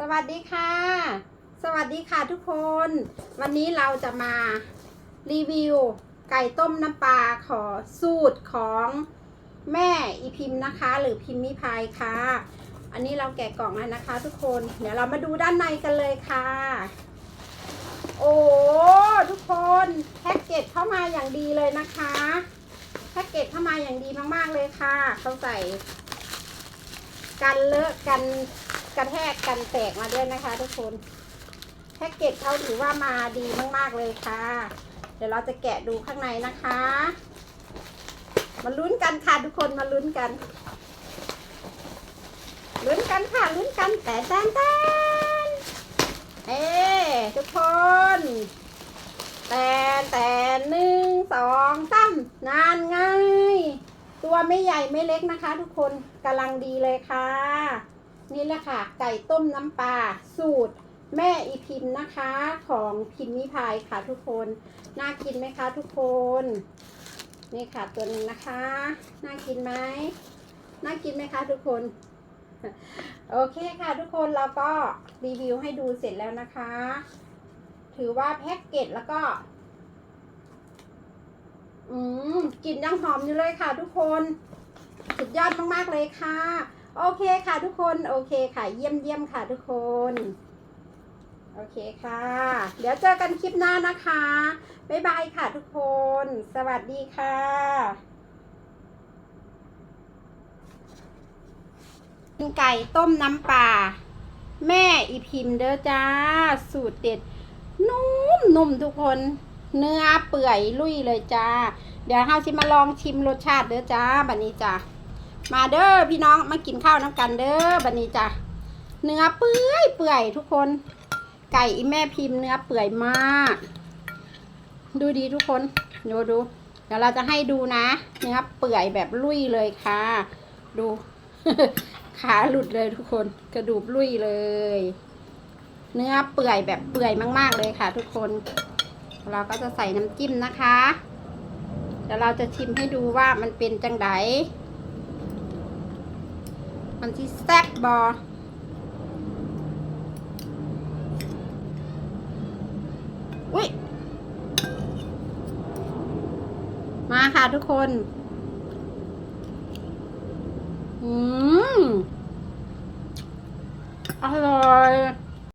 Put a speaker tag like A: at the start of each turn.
A: สวัสดีค่ะ สวัสดีค่ะทุกคน วันนี้เราจะมารีวิวไก่ต้มน้ำปลาขอสูตรของแม่อีพิมพ์นะคะ หรือพิมพ์มิพายค่ะ อันนี้เราแกะกล่องแล้วนะคะ ทุกคน เดี๋ยวเรามาดูด้านในกันเลยค่ะ โอ้ทุกคนแพ็กเกจเข้ามาอย่างดีเลยนะคะแพ็กเกจเข้ามาอย่างดีมากๆเลยค่ะเขาใส่กันเลอะกัน กระแทกกันแตกมาด้วยนะคะ ทุกคนแพ็กเกจเขาถือว่ามาดีมาก ๆ เลยค่ะ เดี๋ยวเราจะแกะดูข้างในนะคะ มาลุ้นกันค่ะทุกคนมาลุ้นกันลุ้นกันค่ะลุ้นกันแต่แตนแตนเอ้ทุกคนแต่แต่หนึ่งสองสามนานไงตัวไม่ใหญ่ไม่เล็กนะคะ ทุกคนกำลังดีเลยค่ะ นี่แหละค่ะ ไก่ต้มน้ำปลาสูตรแม่อีพิมพ์นะคะของพิมพ์มิพายค่ะทุกคน น่ากินไหมคะทุกคน นี่ค่ะตัวนึงนะคะ น่ากินไหมน่ากินไหมคะทุกคน โอเคค่ะทุกคนเราก็รีวิวให้ดูเสร็จแล้วนะคะ ถือว่าแพ็กเกจแล้วก็ อืมกลิ่นยังหอมอยู่เลยค่ะทุกคน สุดยอดมากๆเลยค่ะ โอเคค่ะทุกคน โอเคค่ะ เยี่ยมเยี่ยมค่ะทุกคน โอเคค่ะ เดี๋ยวเจอกันคลิปหน้านะคะ บ๊ายบายค่ะทุกคน สวัสดีค่ะไก่ต้มน้ำปลาแม่อีพิมเด้อจ้า สูตรเด็ด นุ่มนุ่มทุกคน เนื้อเปื่อยลุยเลยจ้า เดี๋ยวเราชิมาลองชิมรสชาติเด้อจ้าบันนี้จ้า มาเด้อพี่น้องมากินข้าวน้ำกันเด้อบันนี้จ้าเนื้อเปื่อยเปื่อยทุกคน ไก่อีแม่พิมพ์เนื้อเปื่อยมาก ดูดีทุกคนดูดู เดี๋ยวเราจะให้ดูนะ เนื้อเปื่อยแบบลุยเลยค่ะ ดู ขาหลุดเลยทุกคน กระดูกลุยเลย เนื้อเปื่อยแบบเปื่อยมาก ๆ เลยค่ะ ทุกคน เราก็จะใส่น้ำจิ้มนะคะเดี๋ยวเราจะชิมให้ดูว่ามันเป็นจังได มันที่แซ่บบออุ้ย มาค่ะทุกคน อืม อร่อย